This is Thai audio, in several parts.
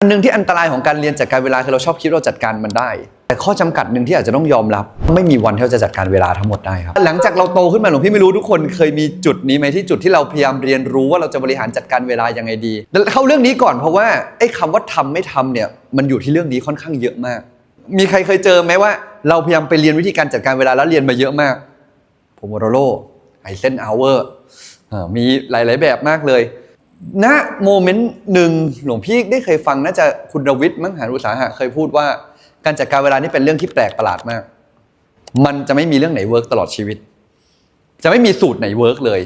อันหนึ่งที่อันตรายของการเรียนจัดการเวลาคือเราชอบคิดเราจัดการมันได้ แต่ข้อจำกัดหนึ่งที่อาจจะต้องยอมรับ ไม่มีวันที่เราจะจัดการเวลาทั้งหมดได้ครับ หลังจากเราโตขึ้นมาหลวงพี่ไม่รู้ทุกคนเคยมีจุดนี้ไหมที่จุดที่เราพยายามเรียนรู้ว่าเราจะบริหารจัดการเวลายังไงดีเข้าเรื่องนี้ก่อนเพราะว่าไอ้คำว่าทำไม่ทำเนี่ยมันอยู่ที่เรื่องนี้ค่อนข้างเยอะมาก มีใครเคยเจอไหมว่า เราพยายามไปเรียนวิธีการจัดการเวลาแล้วเรียนมาเยอะมากโพโมโดโรไอเซนเอาเวอร์มีหลาย ๆ แบบมากเลย ณโมเมนต์หนึ่งหลวงพี่ได้เคยฟังน่าจะคุณรวิทย์มั้งหารุษาหะเคยพูดว่า การจัดการเวลานี่เป็นเรื่องที่แปลกประหลาดมาก มันจะไม่มีเรื่องไหนเวิร์กตลอดชีวิต จะไม่มีสูตรไหนเวิร์กเลย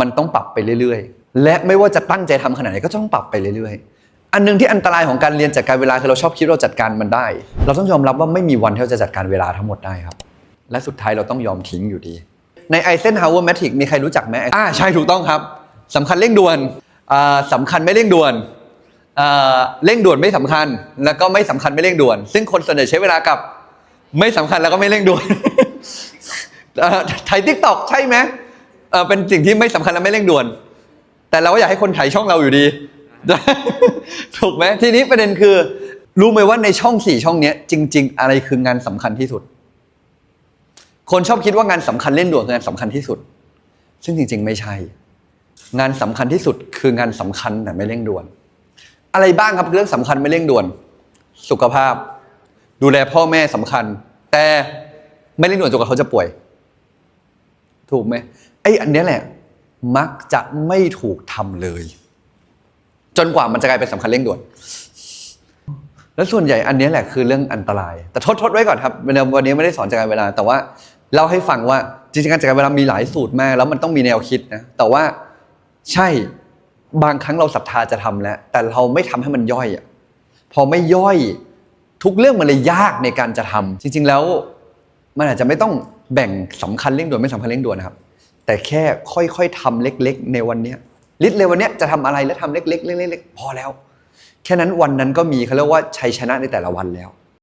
มันต้องปรับไปเรื่อยๆ และไม่ว่าจะตั้งใจทำขนาดไหนก็ต้องปรับไปเรื่อยๆ อันหนึงที่อันตรายของการเรียนจัดการเวลาคือเราชอบคิดเราจัดการมันได้ เราต้องยอมรับว่าไม่มีวันที่เราจะจัดการเวลาทั้งหมดได้ครับ และสุดท้ายเราต้องยอมทิ้งอยู่ดี ในไอเซนฮาวเวอร์แมทริกมีใครรู้จักไหมอ่าใช่ถูกต้องครับสำคัญเร่งด่วน สำคัญไม่เร่งด่วนเร่งด่วนไม่สำคัญ แล้วก็ไม่สำคัญไม่เร่งด่วน ซึ่งคนส่วนใหญ่ใช้เวลากับ ไม่สำคัญแล้วก็ไม่เร่งด่วนถ่ายทิกตอกใช่ไหมเป็นสิ่งที่ไม่สำคัญและไม่เร่งด่วน แต่เราก็อยากให้คนถ่ายช่องเราอยู่ดี ถูกไหมทีนี้ประเด็นคือ รู้ไหมว่าในช่องสี่ช่องเนี้ย จริง ๆ อะไรคืองานสำคัญที่สุด คนชอบคิดว่างานสำคัญเร่งด่วนคืองานสำคัญที่สุด ซึ่งจริง ๆ ไม่ใช่ งานสำคัญที่สุดคืองานสำคัญแต่ไม่เร่งด่วน อะไรบ้างครับเรื่องสำคัญไม่เร่งด่วน สุขภาพ ดูแลพ่อแม่สำคัญ แต่ไม่เร่งด่วนจนกว่าเขาจะป่วย ถูกไหมไอ้อันนี้แหละ มักจะไม่ถูกทำเลย จนกว่ามันจะกลายเป็นสำคัญเร่งด่วน แล้วส่วนใหญ่อันนี้แหละคือเรื่องอันตราย แต่ทดทดไว้ก่อนครับวันนี้วันนี้ไม่ได้สอนจัดการเวลา แต่ว่าเล่าให้ฟังว่าจริงๆการจัดการเวลามีหลายสูตรมากแล้วมันต้องมีแนวคิดนะแต่ว่า ใช่บางครั้งเราศรัทธาจะทำแล้ว แต่เราไม่ทำให้มันย่อยอะพอไม่ย่อยทุกเรื่องมันเลยยากในการจะทำจริง ๆ แล้ว มันอาจจะไม่ต้องแบ่งสำคัญเร่งด่วนไม่สำคัญเร่งด่วนนะครับ แต่แค่ค่อยๆทำเล็ก ๆ ในวันเนี้ยลิสต์เลยวันเนี้ยจะทำอะไรแล้วทำเล็กๆเล็กๆเล็กๆพอแล้ว แค่นั้นวันนั้นก็มีเขาเรียกว่าชัยชนะในแต่ละวันแล้ว